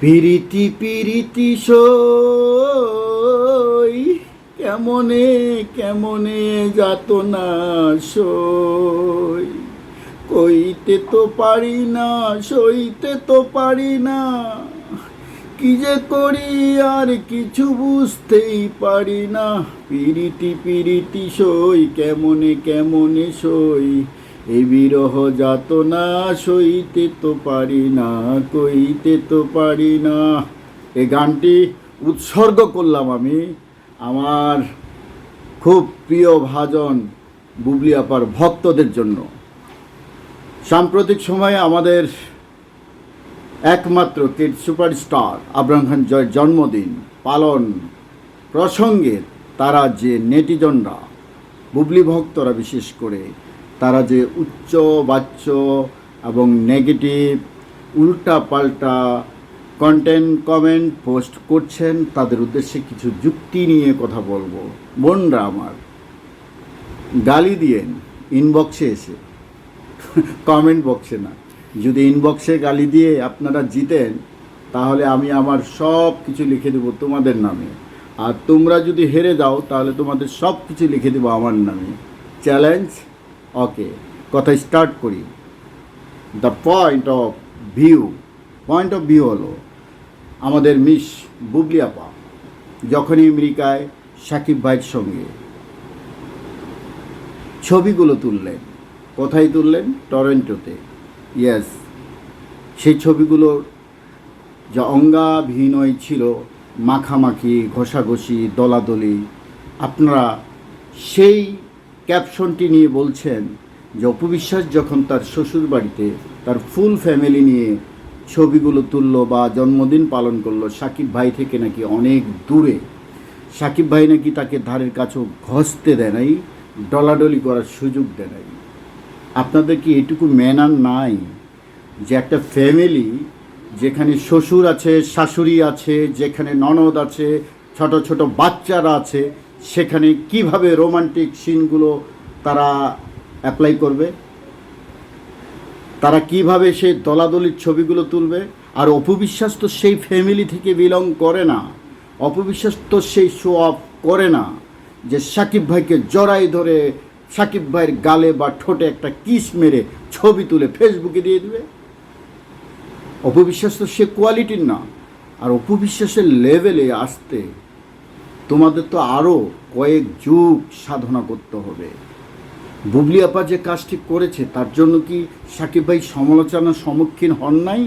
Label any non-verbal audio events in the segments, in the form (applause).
পিরিতি পিরিতি সই, কেমনে কেমনে যাত না সই? কইতে তো পারি না, সইতে তো পারি না। কি যে করি আর কিছু বুঝতেই পারি না। পিরিতি পিরিতি সই, কেমনে কেমনে সই? এই বিরহ যাত না সইতে তো পারি না, কইতে তো পারি না। এই গানটি উৎসর্গ করলাম আমি আমার খুব প্রিয় ভাজন বুবলি আপার ভক্তদের জন্য। সাম্প্রতিক সময়ে আমাদের একমাত্র কিড সুপারস্টার আবরাম খান জয়ের জন্মদিন পালন প্রসঙ্গে তারা যে নেটিজনরা, বুবলি ভক্তরা বিশেষ করে তারা যে উচ্চ বাচ্য এবং নেগেটিভ উল্টা পাল্টা কন্টেন্ট কমেন্ট পোস্ট করছেন, তাদের উদ্দেশ্যে কিছু যুক্তি নিয়ে কথা বলব। বোনরা আমার, গালি দিয়েন ইনবক্সে এসে। কমেন্ট বক্সে না। যদি ইনবক্সে গালি দিয়ে আপনারা জিতেন, তাহলে আমি আমার সব কিছু লিখে দেবো তোমাদের নামে। আর তোমরা যদি হেরে যাও, তাহলে তোমাদের সব কিছু লিখে দেবো আমার নামে। চ্যালেঞ্জ ওকে কথা স্টার্ট করি। The point of view point of view হলো আমাদের মিস বুবলি আপা, যখনই আমেরিকায় সাকিব ভাইয়ের সঙ্গে ছবিগুলো তুললেন, কোথায় তুললেন? টরেন্টোতে। ইয়েস সেই ছবিগুলোর যা অঙ্গাভিনয় ছিল, মাখামাখি, ঘষাঘষি, দলাদলি, আপনারা সেই ক্যাপশনটি নিয়ে বলছেন যে অপবিশ্বাস যখন তার শ্বশুর বাড়িতে তার ফুল ফ্যামিলি নিয়ে ছবিগুলো তুললো বা জন্মদিন পালন করল, সাকিব ভাই থেকে নাকি অনেক দূরে। সাকিব ভাই নাকি তাকে ধারের কাছেও ঘষতে দেয় নাই, ডলাডলি করার সুযোগ দেয় নাই। আপনাদের কি এটুকু ম্যানার নাই যে একটা ফ্যামিলি যেখানে শ্বশুর আছে, শাশুড়ি আছে, যেখানে ননদ আছে, ছোট ছোট বাচ্চারা আছে সেখানে কীভাবে রোমান্টিক সিনগুলো তারা অ্যাপ্লাই করবে? তারা কীভাবে সেই দলাদলির ছবিগুলো তুলবে? আর অপবিশ্বাস তো সেই ফ্যামিলি থেকে বিলং করে না। অপবিশ্বাস তো সেই শো অফ করে না যে সাকিব ভাইকে জড়াই ধরে সাকিব ভাইয়ের গালে বা ঠোঁটে একটা কিস মেরে ছবি তুলে ফেসবুকে দিয়ে দিবে? অপবিশ্বাস তো সে কোয়ালিটির না। আর অপবিশ্বাসের লেভেলে আসতে তোমাদের তো আরও কয়েক যুগ সাধনা করতে হবে। বুবলি আপা যে কাজটি করেছে, তার জন্য কি সাকিব ভাই সমালোচনার সম্মুখীন হন নাই?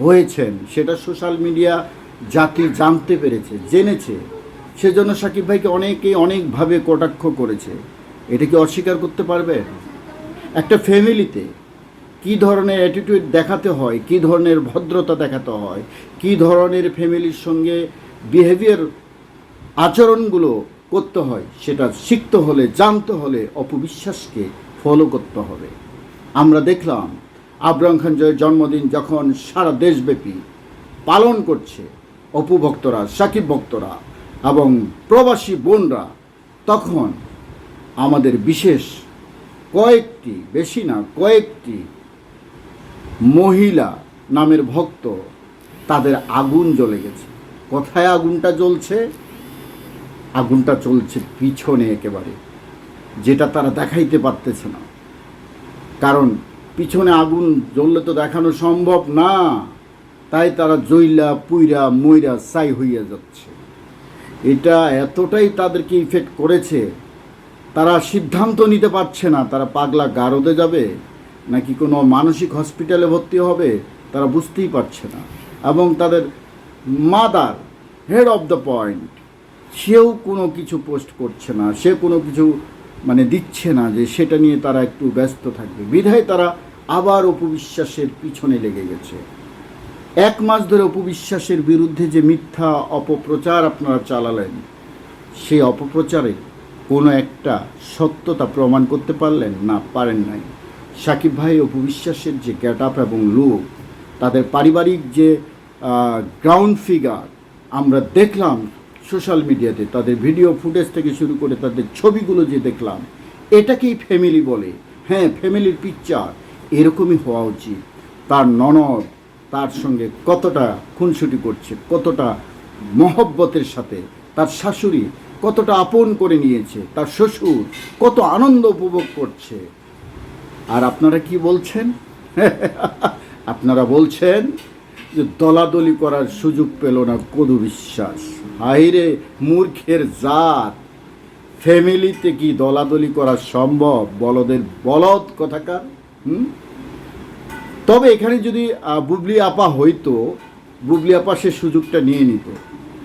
হয়েছেন, সেটা সোশ্যাল মিডিয়া জাতি জানতে পেরেছে, জেনেছে। সেজন্য সাকিব ভাইকে অনেকেই অনেকভাবে কটাক্ষ করেছে। এটা কি অস্বীকার করতে পারবে? একটা ফ্যামিলিতে কী ধরনের অ্যাটিটিউড দেখাতে হয়, কী ধরনের ভদ্রতা দেখাতে হয়, কী ধরনের ফ্যামিলির সঙ্গে বিহেভিয়ার আচরণগুলো করতে হয়, সেটা শিখতে হলে, জানতে হলে অপবিশ্বাসকে ফলো করতে হবে। আমরা দেখলাম, আবরাম খান জয়ের জন্মদিন যখন সারা দেশব্যাপী পালন করছে, অপু ভক্তরা, সাকিব ভক্তরা এবং প্রবাসী বোনরা, তখন আমাদের বিশেষ কয়েকটি, বেশি না, কয়েকটি মহিলা নামের ভক্ত তাদের আগুন জ্বলে গেছে। কোথায় আগুনটা জ্বলছে? আগুনটা চলছে পিছনে একেবারে, যেটা তারা দেখাইতে পারতেছে না। কারণ পিছনে আগুন জ্বললে তো দেখানো সম্ভব না, তাই তারা জইলা পুইরা ময়রা সাই হইয়া যাচ্ছে। এটা এতটাই তাদেরকে ইফেক্ট করেছে, তারা সিদ্ধান্ত নিতে পারছে না, তারা পাগলা গারদে যাবে, নাকি কোনো মানসিক হসপিটালে ভর্তি হবে, তারা বুঝতেই পারছে না। এবং তাদের mother head of the point সেও কোনো কিছু পোস্ট করছে না, সে কোনো কিছু মানে দিচ্ছে না যে সেটা নিয়ে তারা একটু ব্যস্ত থাকবে। বিধায় তারা আবার অপবিশ্বাসের পিছনে লেগে গেছে। এক মাস ধরে অপবিশ্বাসের বিরুদ্ধে যে মিথ্যা অপপ্রচার আপনারা চালালেন, সেই অপপ্রচারে কোনো একটা সত্যতা প্রমাণ করতে পারলেন? না, পারেন নাই। সাকিব ভাই অপবিশ্বাসের যে গেট আপ এবং লুক তাদের পারিবারিক যে গ্রাউন্ড ফিগার আমরা দেখলাম সোশ্যাল মিডিয়াতে, তাদের ভিডিও ফুটেজ থেকে শুরু করে তাদের ছবিগুলো যে দেখলাম, এটাকেই ফ্যামিলি বলে। হ্যাঁ ফ্যামিলির পিকচার এরকমই হওয়া উচিত। তার ননদ, তার সঙ্গে কতটা খুনসুটি করছে, কতটা মহব্বতের সাথে, তার শাশুড়ি কতটা আপন করে নিয়েছে, তার শ্বশুর কত আনন্দ উপভোগ করছে। আর আপনারা কি বলছেন? (laughs) আপনারা বলছেন যে দলাদলি করার সুযোগ পেল না কদু বিশ্বাস। হাইরে মূর্খের জাত। ফ্যামিলিতে কি দলাদলি করা সম্ভব? বলদের বলদ কথাকার, হুম? তবে এখানে যদি বুবলি আপা হইতো, বুবলি আপা সে সুযোগটা নিয়ে নিত।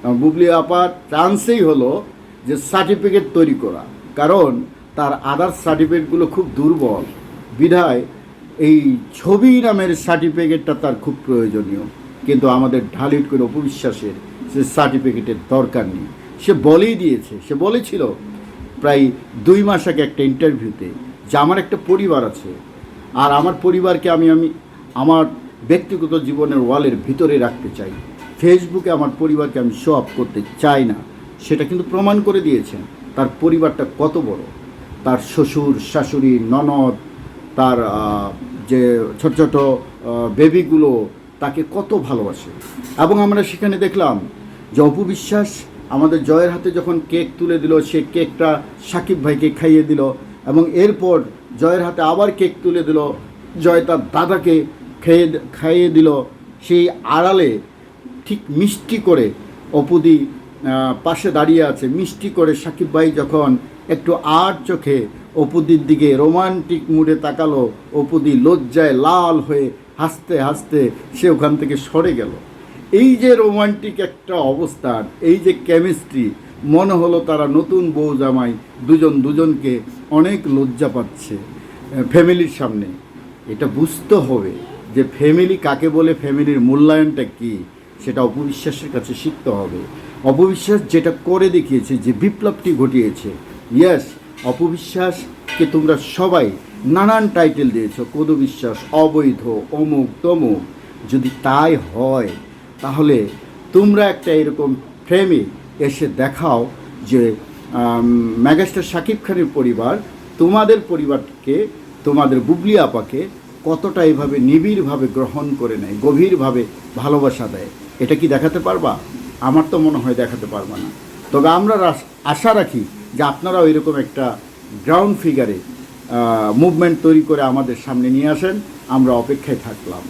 বুবলি আপার চান্সেই হলো যে সার্টিফিকেট তৈরি করা। কারণ তার আদার সার্টিফিকেটগুলো খুব দুর্বল। বিধায় এই ছবি নামের সার্টিফিকেটটা তার খুব প্রয়োজনীয়। কিন্তু আমাদের ঢালিট করে অপবিশ্বাসের সে সার্টিফিকেটের দরকার নেই। সে বলেই দিয়েছে। সে বলেছিল, প্রায় দুই মাস আগে একটা ইন্টারভিউতে যে আমার একটা পরিবার আছে, আর আমার পরিবারকে আমি আমি আমার ব্যক্তিগত জীবনের ওয়ালের ভিতরে রাখতে চাই। ফেসবুকে আমার পরিবারকে আমি শো আপ করতে চাই না। সেটা কিন্তু প্রমাণ করে দিয়েছেন। তার পরিবারটা কত বড়? তার শ্বশুর, শাশুড়ি, ননদ তার যে ছোট ছোট বেবিগুলো তাকে কত ভালোবাসে। এবং আমরা সেখানে দেখলাম যে অপবিশ্বাস আমাদের জয়ের হাতে যখন কেক তুলে দিল, সে কেকটা সাকিব ভাইকে খাইয়ে দিল এবং এরপর জয়ের হাতে আবার কেক তুলে দিল। জয় তার দাদাকে খেয়ে, খাইয়ে দিল। সেই আড়ালে ঠিক মিষ্টি করে অপুদি পাশে দাঁড়িয়ে আছে। মিষ্টি করে সাকিব ভাই যখন একটু আর চোখে অপুদির দিকে রোমান্টিক মুডে তাকালো। অপুদি লজ্জায় লাল হয়ে হাসতে হাসতে সে ওখান থেকে সরে গেল। এই যে রোমান্টিক একটা অবস্থান, এই যে কেমিস্ট্রি, মনে হলো তারা নতুন বউ জামাই দুজন দুজনকে অনেক লজ্জা পাচ্ছে ফ্যামিলির সামনে। এটা বুঝতে হবে যে ফ্যামিলি কাকে বলে, ফ্যামিলির মূল্যায়নটা কি, সেটা অপবিশ্বাসের কাছে শিখতে হবে। অপবিশ্বাস যেটা করে দেখিয়েছে, যে বিপ্লবটি ঘটিয়েছে ইয়েস অপবিশ্বাসকে তোমরা সবাই নানান টাইটেল দিয়েছ কদু বিশ্বাস অবৈধ, অমুক, তমুক। যদি তাই হয়, তাহলে তোমরা একটা এরকম ফ্রেমে এসে দেখাও যে ম্যাগাস্টার শাকিব খানের পরিবার, তোমাদের পরিবারকে, তোমাদের বুবলি আপাকে কতটা এভাবে নিবিড়ভাবে গ্রহণ করে নেয়, গভীরভাবে ভালোবাসা দেয়, এটা কি দেখাতে পারবা? আমার তো মনে হয় দেখাতে পারবা না। তবে আমরা আশা রাখি যে আপনারাও এরকম একটা গ্রাউন্ড ফিগারে মুভমেন্ট তৈরি করে আমাদের সামনে নিয়ে আসেন, আমরা অপেক্ষায় থাকলাম।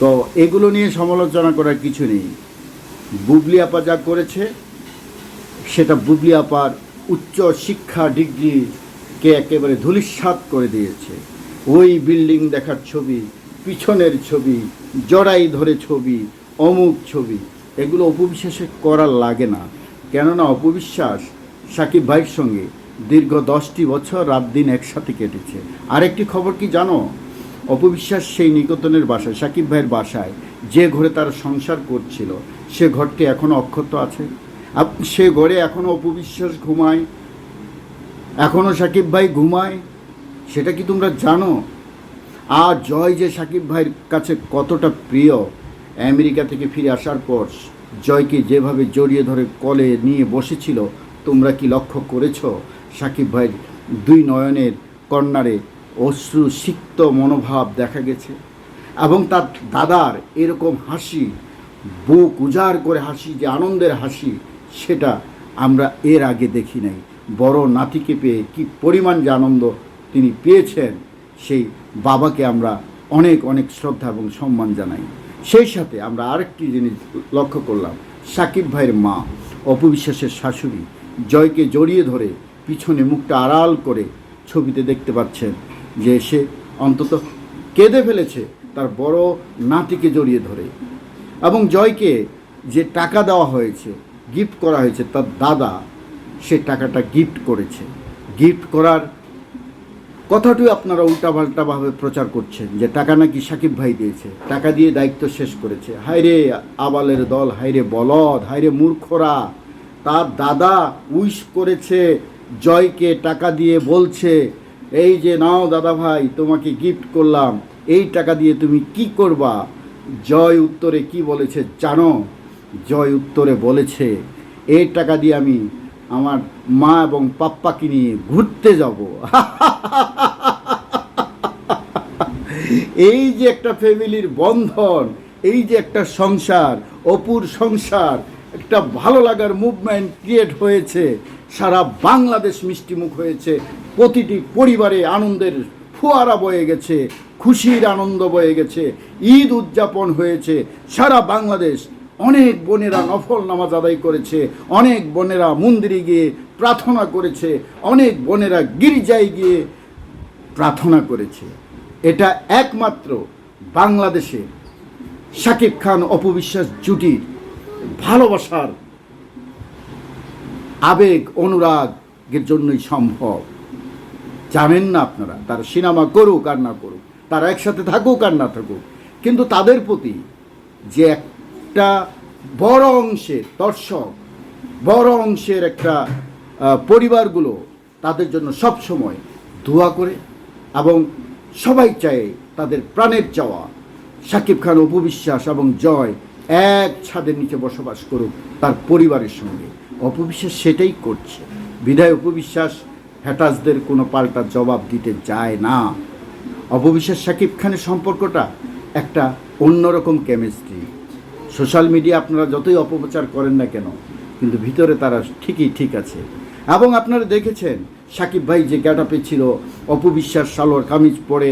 তো এগুলো নিয়ে সমালোচনা করার কিছু নেই। বুবলি আপা যা করেছে, সেটা বুবলি আপার উচ্চ শিক্ষা ডিগ্রিকে একেবারে ধূলিসাৎ করে দিয়েছে। ওই বিল্ডিং দেখার ছবি, পিছনের ছবি, জড়াই ধরে ছবি, অমুক ছবি, এগুলো অপবিশ্বাসে করার লাগে না। কেননা অপবিশ্বাস সাকিব ভাইয়ের সঙ্গে দীর্ঘ দশটি বছর রাত দিন একসাথে কেটেছে। আরেকটি খবর কি জানো? অপবিশ্বাস সেই নিকতনের বাসায়, সাকিব ভাইয়ের বাসায় যে ঘরে তারা সংসার করছিল, সে ঘরটি এখনও অক্ষত আছে। সে ঘরে এখনও অপবিশ্বাস ঘুমায় এখনও সাকিব ভাই ঘুমায়, সেটা কি তোমরা জানো? আর জয় যে সাকিব ভাইয়ের কাছে কতটা প্রিয়, আমেরিকা থেকে ফিরে আসার পর জয়কে যেভাবে জড়িয়ে ধরে কলে নিয়ে বসেছিল তোমরা কি লক্ষ্য করেছ? সাকিব ভাইয়ের দুই নয়নের কর্নারে অশ্রু সিক্ত মনোভাব দেখা গেছে এবং তার দাদার এরকম হাসি, বুক উজাড় করে হাসি, যে আনন্দের হাসি, সেটা আমরা এর আগে দেখি নাই। বড় নাতিকে পেয়ে কি পরিমাণ যে আনন্দ তিনি পেয়েছেন, সেই বাবাকে আমরা অনেক অনেক শ্রদ্ধা এবং সম্মান জানাই। সেই সাথে আমরা আরেকটি জিনিস লক্ষ্য করলাম, সাকিব ভাইয়ের মা, অপবিশ্বাসের শাশুড়ি জয়কে জড়িয়ে ধরে পিছনে মুখটা আড়াল করে ছবিতে দেখতে পাচ্ছেন যে সে অন্তত কেঁদে ফেলেছে তার বড় নাতিকে জড়িয়ে ধরে। এবং জয়কে যে টাকা দেওয়া হয়েছে গিফট করা হয়েছে তার দাদা, সে টাকাটা গিফট করেছে। গিফট করার কথাটি আপনারা উল্টাপাল্টাভাবে প্রচার করছেন যে টাকা নাকি সাকিব ভাই দিয়েছে, টাকা দিয়ে দায়িত্ব শেষ করেছে। হায়রে আবালের দল, হায়রে বলদ, হায়রে মূর্খরা। তার দাদা উইশ করেছে, জয়কে টাকা দিয়ে বলছে, এই যে নাও দাদা ভাই, তোমাকে গিফট করলাম, এই টাকা দিয়ে তুমি কি করবা? জয় উত্তরে কি বলেছে জানো? জয় উত্তরে বলেছে এই টাকা দিয়ে আমি আমার মা এবং পাপ্পাকে নিয়ে ঘুরতে যাব। (laughs) এই যে একটা ফ্যামিলির বন্ধন, এই যে একটা সংসার, অপুর সংসার একটা ভালো লাগার মুভমেন্ট ক্রিয়েট হয়েছে। সারা বাংলাদেশ মিষ্টিমুখ হয়েছে। প্রতিটি পরিবারে আনন্দের ফোয়ারা বয়ে গেছে, খুশির আনন্দ বয়ে গেছে, ঈদ উদযাপন হয়েছে। সারা বাংলাদেশ অনেক বোনেরা নফল নামাজ আদায় করেছে, অনেক বোনেরা মন্দিরে গিয়ে প্রার্থনা করেছে, অনেক বোনেরা গির্জায় গিয়ে প্রার্থনা করেছে। এটা একমাত্র বাংলাদেশে শাকিব খান অপবিশ্বাস জুটির ভালোবাসার আবেগ, অনুরাগের জন্যই সম্ভব। জানেন না আপনারা, তারা সিনেমা করুক আর না করুক, তারা একসাথে থাকুক আর না থাকুক, কিন্তু তাদের প্রতি যে একটা বড় অংশের দর্শক, বড় অংশের একটা পরিবারগুলো, তাদের জন্য সব সময় দোয়া করে এবং সবাই চায় তাদের প্রাণের চাওয়া। সাকিব খান অপবিশ্বাস এবং জয় এক ছাদের নিচে বসবাস করুক তার পরিবারের সঙ্গে। অপবিশ্বাস সেটাই করছে। বিধায় অপবিশ্বাস হ্যাটাসদের কোনো পাল্টা জবাব দিতে যায় না। অপবিশ্বাস সাকিব খানের সম্পর্কটা একটা অন্যরকম কেমিস্ট্রি সোশ্যাল মিডিয়া আপনারা যতই অপপ্রচার করেন না কেন, কিন্তু ভিতরে তারা ঠিকই ঠিক আছে। এবং আপনারা দেখেছেন, সাকিব ভাই যে গ্যাটাপে ছিল, অপবিশ্বাস সালোয়ার কামিজ পরে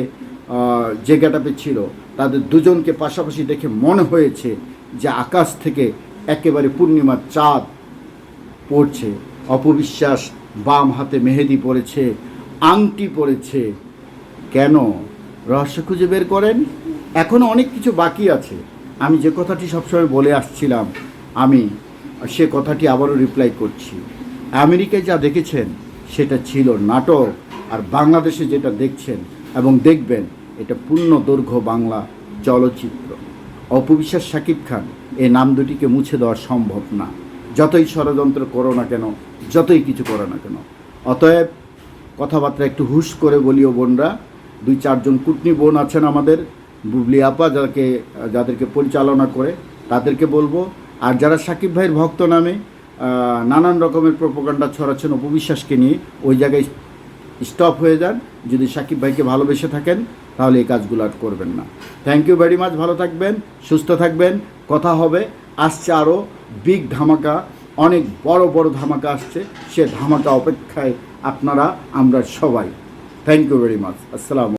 যে গ্যাটাপে ছিল, তাদের দুজনকে পাশাপাশি দেখে মনে হয়েছে যে আকাশ থেকে একেবারে পূর্ণিমার চাঁদ পড়ছে, অপবিশ্বাস বাম হাতে মেহেদি পড়েছে, আংটি পড়েছে। কেন? রহস্য খুঁজে বের করেন? এখনও অনেক কিছু বাকি আছে। আমি যে কথাটি সবসময় বলে আসছিলাম, আমি সে কথাটি আবারও রিপ্লাই করছি। আমেরিকায় যা দেখেছেন, সেটা ছিল নাটক, আর বাংলাদেশে যেটা দেখছেন এবং দেখবেন, এটা পূর্ণ দৈর্ঘ্য বাংলা চলচ্চিত্র। অপবিশ্বাস শাকিব খান এই নাম দুটিকে মুছে দেওয়া সম্ভব না। যতই ষড়যন্ত্র করো না কেন, যতই কিছু করো না কেন। অতএব কথাবার্তা একটু হুশ করে বলিও বোনরা, দুই চারজন কুটনি বোন আছেন আমাদের, বুবলি আপা যাকে, যাদেরকে পরিচালনা করে, তাদেরকে বলব। আর যারা সাকিব ভাইয়ের ভক্ত নামে নানান রকমের প্রোপাগান্ডা ছড়াচ্ছেন অপবিশ্বাসকে নিয়ে, ওই জায়গায় স্টপ হয়ে যান। যদি সাকিব ভাইকে ভালোবেসে থাকেন তাহলে এই কাজগুলো আর করবেন না। থ্যাংক ইউ ভেরি মাচ ভালো থাকবেন, সুস্থ থাকবেন, কথা হবে। আসছে আরও বিগ ধামাকা, অনেক বড় বড় ধামাকা আসছে, সে ধামাকা অপেক্ষায় আপনারা, আমরা সবাই। থ্যাংক ইউ ভেরি মাচ আসসালাম